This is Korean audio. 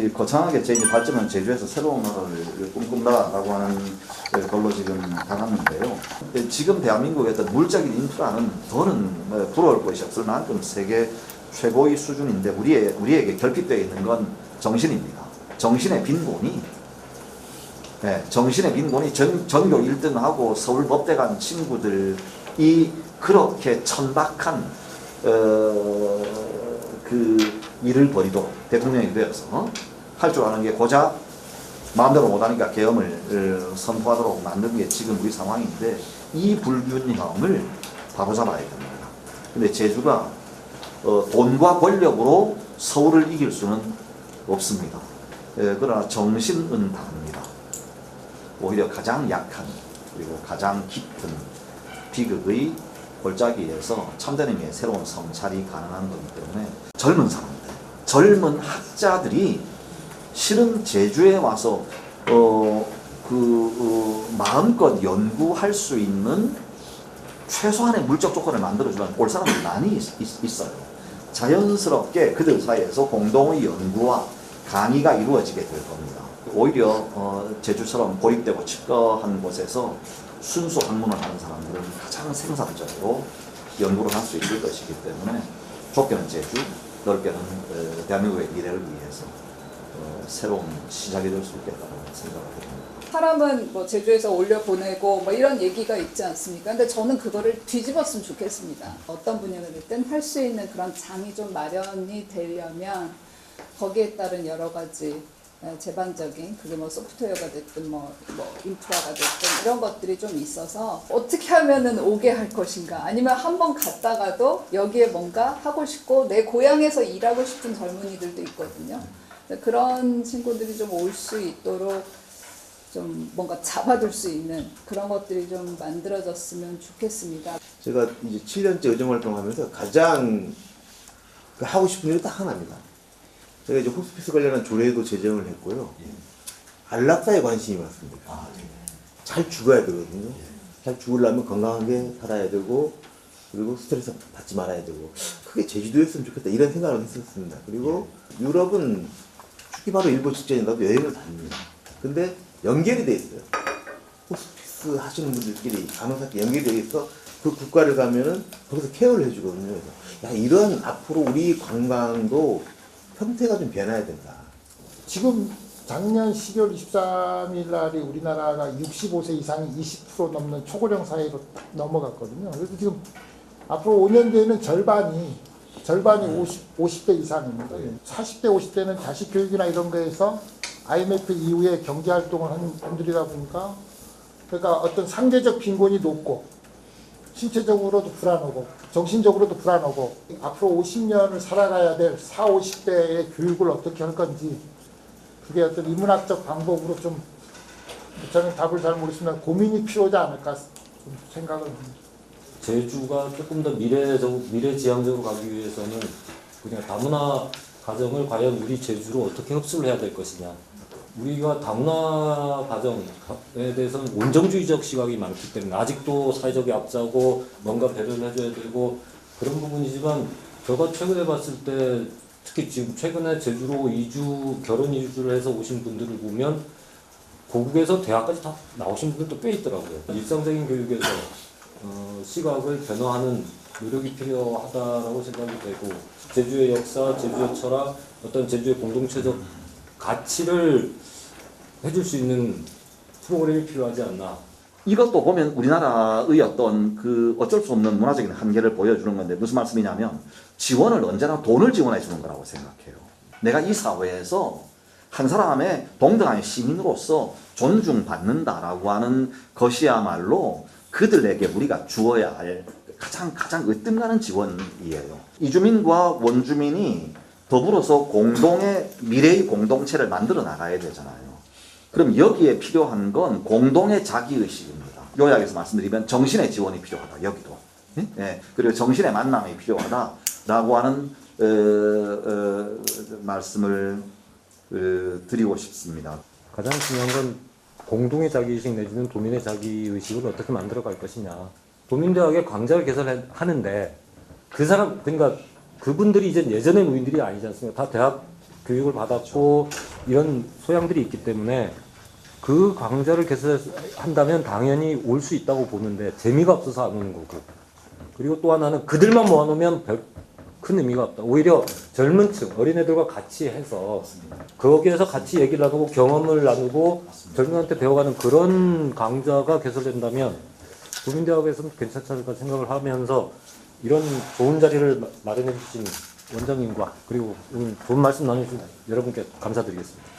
이 거창하게 제 이제 발전은 제주에서 새로운 나라를 꿈꾼다라고 하는 걸로 지금 나갔는데요. 근데 지금 대한민국의 물적인 인프라는 더는 뭐 부러울 것이 없을 만큼 세계 최고의 수준인데 우리의 우리에게 결핍되어 있는 건 정신입니다. 정신의 빈곤이 네, 정신의 빈곤이 전, 전교 1등하고 서울 법대 간 친구들이 그렇게 천박한 어, 그 일을 벌이도록 대통령이 되어서 할 줄 아는 게 고작 마음대로 못하니까 계엄을 어, 선포하도록 만든 게 지금 우리 상황인데 이 불균형을 바로잡아야 됩니다. 근데 제주가 어, 돈과 권력으로 서울을 이길 수는 없습니다. 에, 그러나 정신은 다릅니다. 오히려 가장 약한 그리고 가장 깊은 비극의 골짜기에서 의미의 새로운 성찰이 가능한 거기 때문에 젊은 사람들, 젊은 학자들이 실은 제주에 와서 어, 그 어, 마음껏 연구할 수 있는 최소한의 물적 조건을 만들어주는 올 사람들이 많이 있, 있- 있어요. 자연스럽게 그들 사이에서 공동의 연구와 강의가 이루어지게 될 겁니다. 오히려 어, 제주처럼 고립되고 칩거한 곳에서 순수 학문을 하는 사람들은 가장 생산적으로 연구를 할 수 있을 것이기 때문에 좁게는 제주, 넓게는 어, 대한민국의 미래를 위해서 어, 새로운 시작이 될 수 있겠다고 생각을 합니다. 사람은 뭐 제주에서 올려 보내고 뭐 이런 얘기가 있지 않습니까? 근데 저는 그거를 뒤집었으면 좋겠습니다. 어떤 분야가 됐든 할 수 있는 그런 장이 좀 마련이 되려면 거기에 따른 여러 가지 에, 제반적인 그게 뭐 소프트웨어가 됐든 뭐, 뭐 인프라가 됐든 이런 것들이 좀 있어서 어떻게 하면은 오게 할 것인가 아니면 한번 갔다가도 여기에 뭔가 하고 싶고 내 고향에서 일하고 싶은 젊은이들도 있거든요. 그런 친구들이 좀 올 수 있도록 좀 뭔가 잡아둘 수 있는 그런 것들이 좀 만들어졌으면 좋겠습니다. 제가 이제 7년째 의정 활동하면서 가장 그 하고 싶은 일이 딱 하나입니다. 제가 이제 호스피스 관련한 조례도 제정을 했고요. 안락사에 관심이 많습니다. 잘 죽어야 되거든요. 잘 죽으려면 건강하게 살아야 되고 그리고 스트레스 받지 말아야 되고 그게 제주도였으면 좋겠다 이런 생각을 했었습니다. 그리고 유럽은 죽기 바로 일보 직전에 나도 여행을 다닙니다. 근데 연결이 돼 있어요. 호스피스 하시는 분들끼리 간호사끼리 연결이 돼 있어 그 국가를 가면은 거기서 케어를 해주거든요. 야 이런 앞으로 우리 관광도 형태가 좀 변해야 된다. 지금 작년 12월 23일 날이 우리나라가 65세 이상이 20% 넘는 초고령 사회로 딱 넘어갔거든요. 그래서 지금 앞으로 5년 뒤에는 절반이 절반이 50, 50대 이상입니다. 40대, 50대는 자식 교육이나 이런 거에서 IMF 이후에 경제 활동을 하는 분들이다 보니까 그러니까 어떤 상대적 빈곤이 높고 신체적으로도 불안하고 정신적으로도 불안하고 앞으로 50년을 살아가야 될 4, 50대의 교육을 어떻게 할 건지 그게 어떤 인문학적 방법으로 좀 저는 답을 잘 모르겠지만 고민이 필요하지 않을까 좀 생각을 합니다. 제주가 조금 더 미래적 미래지향적으로 가기 위해서는 그냥 다문화 가정을 과연 우리 제주로 어떻게 흡수를 해야 될 것이냐. 우리가 다문화 가정에 대해서는 온정주의적 시각이 많기 때문에 아직도 사회적이 앞서고 뭔가 배려를 해줘야 되고 그런 부분이지만 제가 최근에 봤을 때 특히 지금 최근에 제주로 이주 결혼 이주를 해서 오신 분들을 보면 고국에서 대학까지 다 나오신 분들도 꽤 있더라고요. 일상적인 교육에서 어, 시각을 변화하는 노력이 필요하다라고 생각이 되고 제주의 역사, 제주의 철학, 어떤 제주의 공동체적 가치를 해줄 수 있는 프로그램이 필요하지 않나. 이것도 보면 우리나라의 어떤 그 어쩔 수 없는 문화적인 한계를 보여주는 건데 무슨 말씀이냐면 지원을 언제나 돈을 지원해 주는 거라고 생각해요. 내가 이 사회에서 한 사람의 동등한 시민으로서 존중받는다라고 하는 것이야말로 그들에게 우리가 주어야 할 가장 가장 으뜸가는 지원이에요. 이주민과 원주민이 더불어서 공동의 미래의 공동체를 만들어 나가야 되잖아요. 그럼 여기에 필요한 건 공동의 자기의식입니다. 요약해서 말씀드리면 정신의 지원이 필요하다. 여기도. 예? 예. 그리고 정신의 만남이 필요하다라고 하는 어, 어, 말씀을 어, 드리고 싶습니다. 가장 중요한 건 공동의 자기의식 내지는 도민의 자기의식을 어떻게 만들어갈 것이냐. 도민대학의 강좌를 개설하는데 그 사람, 그러니까 그분들이 이제 예전의 노인들이 아니지 않습니까? 다 대학 교육을 받았고 이런 소양들이 있기 때문에 그 강좌를 개설한다면 당연히 올 수 있다고 보는데 재미가 없어서 안 오는 거고 그리고 또 하나는 그들만 모아놓으면 별 큰 의미가 없다. 오히려 젊은 층, 어린애들과 같이 해서 거기에서 같이 얘기를 나누고 경험을 나누고 젊은한테 배워가는 그런 강좌가 개설된다면 국민대학에서는 괜찮지 않을까 생각을 하면서 이런 좋은 자리를 마- 마련해 주신 원장님과 그리고 오늘 좋은 말씀 나누신 여러분께 감사드리겠습니다.